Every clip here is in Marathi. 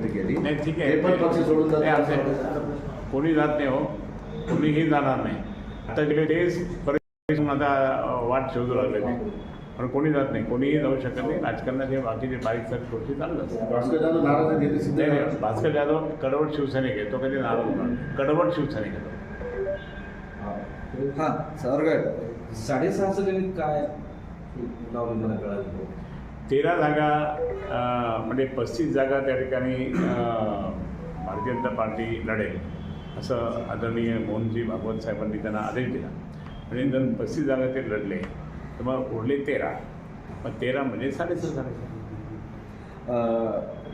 व्यक्त केली. नाही ठीक ते आहे पण पक्ष सोडून नाही, असं. कोणी जात नाही हो. कोणीही जाणार नाही. आता तिकडे तेच परिस्थिती आता अं, वाट शोधू लागले ते. पण कोणी जात नाही. कोणीही जाऊ शकत नाही. राजकारणात हे बाकीचे बारीक सारीक गोष्टी असतात भास्कर जाधव नाराज आहेत हे तर सिद्ध नाही आहे. नाही, भास्कर जाधव कडवट शिवसैनिक आहे. तो कधी नाराज होणार नाही. कडवट शिवसैनिक आहे तो. हां सावरकर साडेसहाचं गणित काय लावलं मला कळालं. तेरा जागा म्हणजे पस्तीस जागा त्या ठिकाणी भारतीय जनता पार्टी लढेल असं आदरणीय मोहनजी भागवत साहेबांनी त्यांना आदेश दिला. म्हणजे जर पस्तीस जागा ते लढले तर मग उरले तेरा. मग तेरा म्हणजे साडेसहा झाले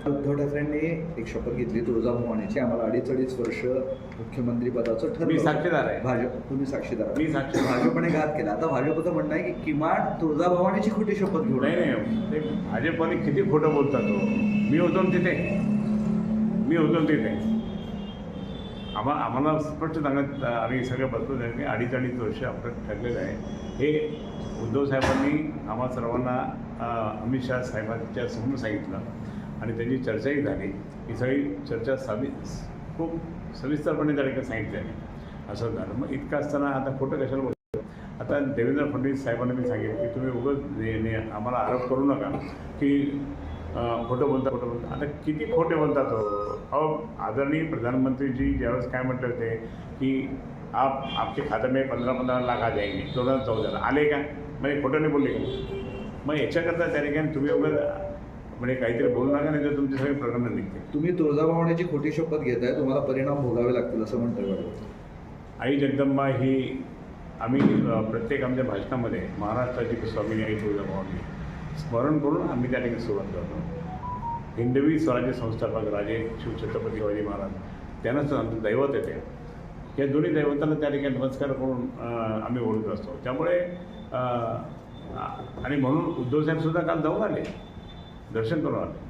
उद्धव ठाकरेंनी एक शपथ घेतली तुळजाभवानीची. आम्हाला अडीच अडीच वर्ष मुख्यमंत्री पदाचं ठरलं. साक्षीदार आहे. भाजप तुम्ही साक्षीदार. मी आहे. भाजपने घात केला. आता भाजपचं म्हणणं आहे की किमान तुळजाभवानीची खोटी शपथ घेऊ नाही. नाही. भाजपने किती खोटं बोलतात तो मी होतो तिथे. मी होतो तिथे. आम्हा आम्हाला स्पष्ट सांगत आम्ही सगळे की अडीच अडीच वर्ष आपलं ठरलेलं आहे. हे उद्धव साहेबांनी आम्हा सर्वांना अमित शहा साहेबांच्या समोर सांगितलं. आणि त्यांची चर्चाही झाली. ही सगळी चर्चा सवि खूप सविस्तरपणे त्या ठिकाणी सांगितली असं झालं. मग इतकं असताना आता खोटं कशाला बोलतो आता देवेंद्र फडणवीस साहेबांना मी सांगितलं की तुम्ही उगाच ने- आम्हाला आरोप करू नका की खोटं बोलता खोटं बोलता. आता किती खोटे बोलतात हो? अहो आदरणीय प्रधानमंत्रीजी ज्यावेळेस काय म्हटले होते की आप आपके खाते में पंधरा पंधरा लाख आ जाएंगे. दोन हजार चौदाला आले का? म्हणजे खोटं नाही बोलले का? मग याच्याकरता त्या ठिकाणी तुम्ही उगाच म्हणजे काहीतरी बोलू नका नाही तर तुमचे सगळे प्रकरणं निघते तुम्ही तुळजाभवानीची खोटी शपथ घेताय तुम्हाला परिणाम भोगावे लागतील असं म्हणतोय भाजप आई जगदंबा ही आम्ही प्रत्येक आमच्या भाषणामध्ये महाराष्ट्राची स्वामिनी आई तुळजाभवानी. स्मरण करून आम्ही त्या ठिकाणी सुरुवात करतो. हिंदवी स्वराज्य संस्थापक राजे शिवछत्रपती शिवाजी महाराज त्यांनाच आमचं दैवत येते या दोन्ही दैवतांना त्या ठिकाणी नमस्कार करून आम्ही ओळखत असतो. त्यामुळे आणि म्हणून उद्धव साहेब सुद्धा काल जाऊन आले. दर्शन करून आले